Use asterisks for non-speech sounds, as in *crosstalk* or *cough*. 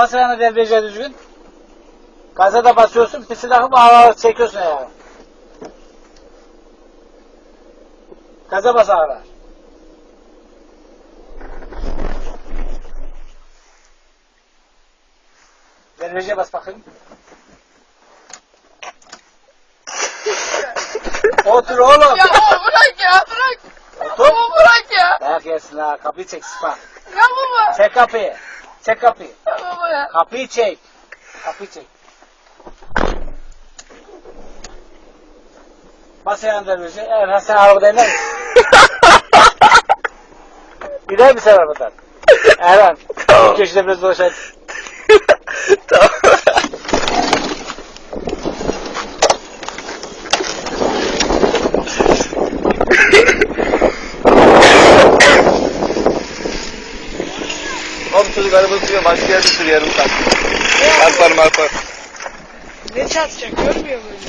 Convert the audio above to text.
Bas ayağına devrece düzgün. Gaza da basıyorsun. Takıp ağır ağır çekiyorsun ayağını. Gaza bas ağır. Devrece bas bakayım. Otur oğlum. Ya bırak ya bırak. Otur. Baba bırak ya. Dayak yersin ha. Kapıyı çek sıpa. Ya baba. Çek kapıyı. Çek kapıyı. Ya. Kapıyı çek. Kapıyı çek. Bas ayağını devreci. Erhan sen arabada iner misin? *laughs* İner misin arabadan? *laughs* Erhan. Tamam. Bu köşede biraz dolaşalım. tamam. Oğlum çocuk araba sürüyor başka yerde sürüyor yarım saat. Marpar marpar. Ne çarpacak görmüyor musun?